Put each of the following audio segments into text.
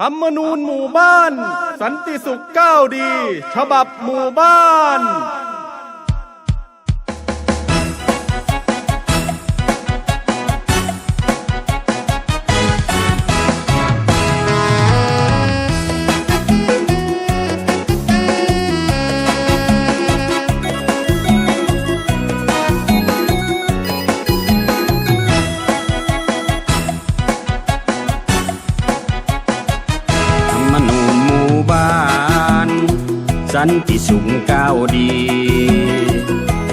ธรรมนูญหมู่บ้าน สันติสุขก้าวดี ฉบับหมู่บ้าน สันติสุขก้าวดี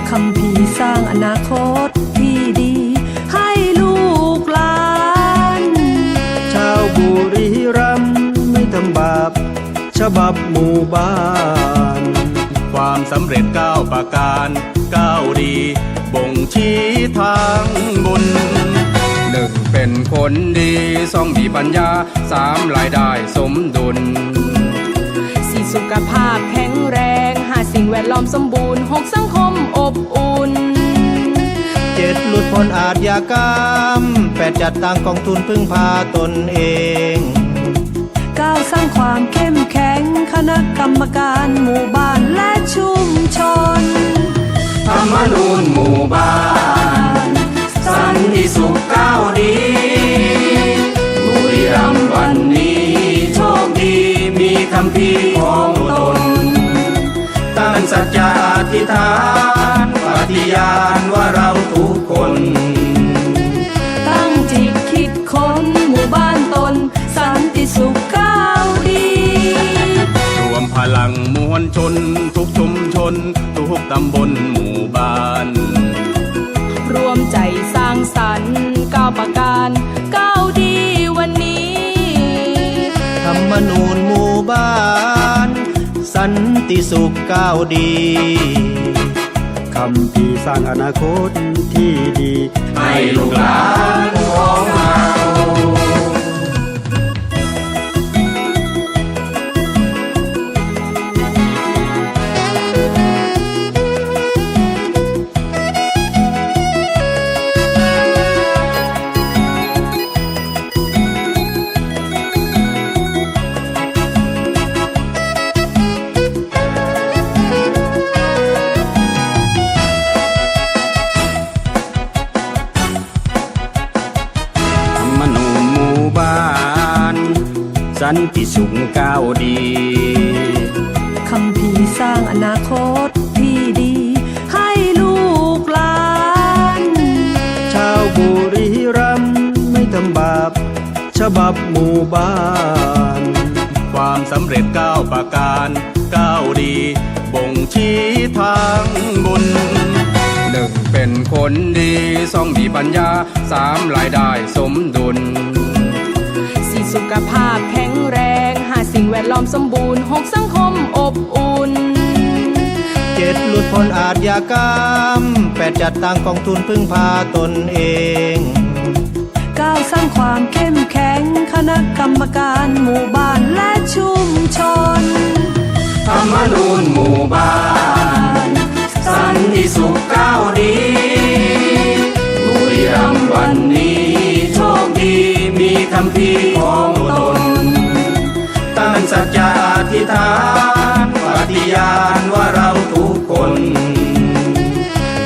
คำพีร์สร้างอนาคตที่ดี ให้ลูกหลาน ชาวบุรีรัมย์ไม่ทำบาปฉบับหมู่บ้าน ความสำเร็จก้าวประการก้าวดี บ่งชี้ทางบุญหนึ่งเป็นคนดีสองมีปัญญาสามรายได้สมดุล สี่สุขภาพแข็งแรงห้าสิ่งแวดล้อมสมบูรณ์หกสังคมอบอุ่นเจ็ดหลุดพ้นอาทยากรรมแปดจัดตั้งกองทุนพึ่งพาตนเองก้าวสร้างความเข้มแข็ง คณะกรรมการหมู่บ้านและชุมชนธรรมนูญหมู่บ้าน สันติสุขก้าวดีบุรีรัมย์วันนี้ โชคดีมีคำพีร์ของตนตั้ง สัจจะอธิษฐานปฏิญาณว่าเราทุกคน ตั้งจิตคิดค้นหมู่บ้านตน สันติสุขก้าวดีรวมพลังมวลชน ทุกชุมชน ทุกตำบลหมู่บ้าน รวมใจสร้างสรรค์ก้าวประการก้าวดีวันนี้ ธรรมนูญหมู่บ้าน สันติสุขก้าวดีคำพีสร้างอนาคตที่ดี ให้ลูกหลานของเรา สันติสุขก้าวดีคำพีร์สร้างอนาคตที่ดี ให้ลูกหลาน ชาวบุรีรัมย์ไม่ทำบาป ฉบับหมู่บ้าน ความสำเร็จก้าวประการก้าวดี บ่งชี้ทางบุญหนึ่งเป็นคนดีสองมีปัญญาสามรายได้สมดุล สี่สุขภาพแข็งแรงห้าสิ่งแวดล้อมสมบูรณ์หกสังคมอบอุ่นเจ็ดหลุดพ้นอาทยากรรมแปดจัดตั้งกองทุนพึ่งพาตนเองก้าวสร้างความเข้มแข็ง คณะกรรมการหมู่บ้านและชุมชนธรรมนูญำพีร์ของตน ตั้งสัจจะอธิษฐานปฏิญาณว่าเราทุกคน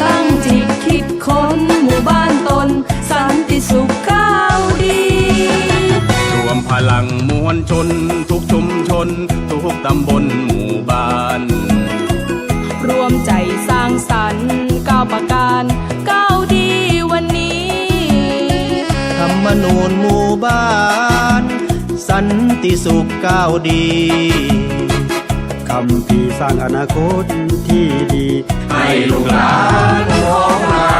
ตั้งจิตคิดค้นหมู่บ้านตน สันติสุขก้าวดี รวมพลังมวลชน ทุกชุมชน ทุกตำบลหมู่บ้าน รวมใจสร้างสรรค์ก้าวประการก้าวดีวันนี้ ธรรมนูญหมู่ บ้าน สันติสุขก้าวดีคำพี่สร้างอนาคตที่ดี ให้ลูกหลานของเรา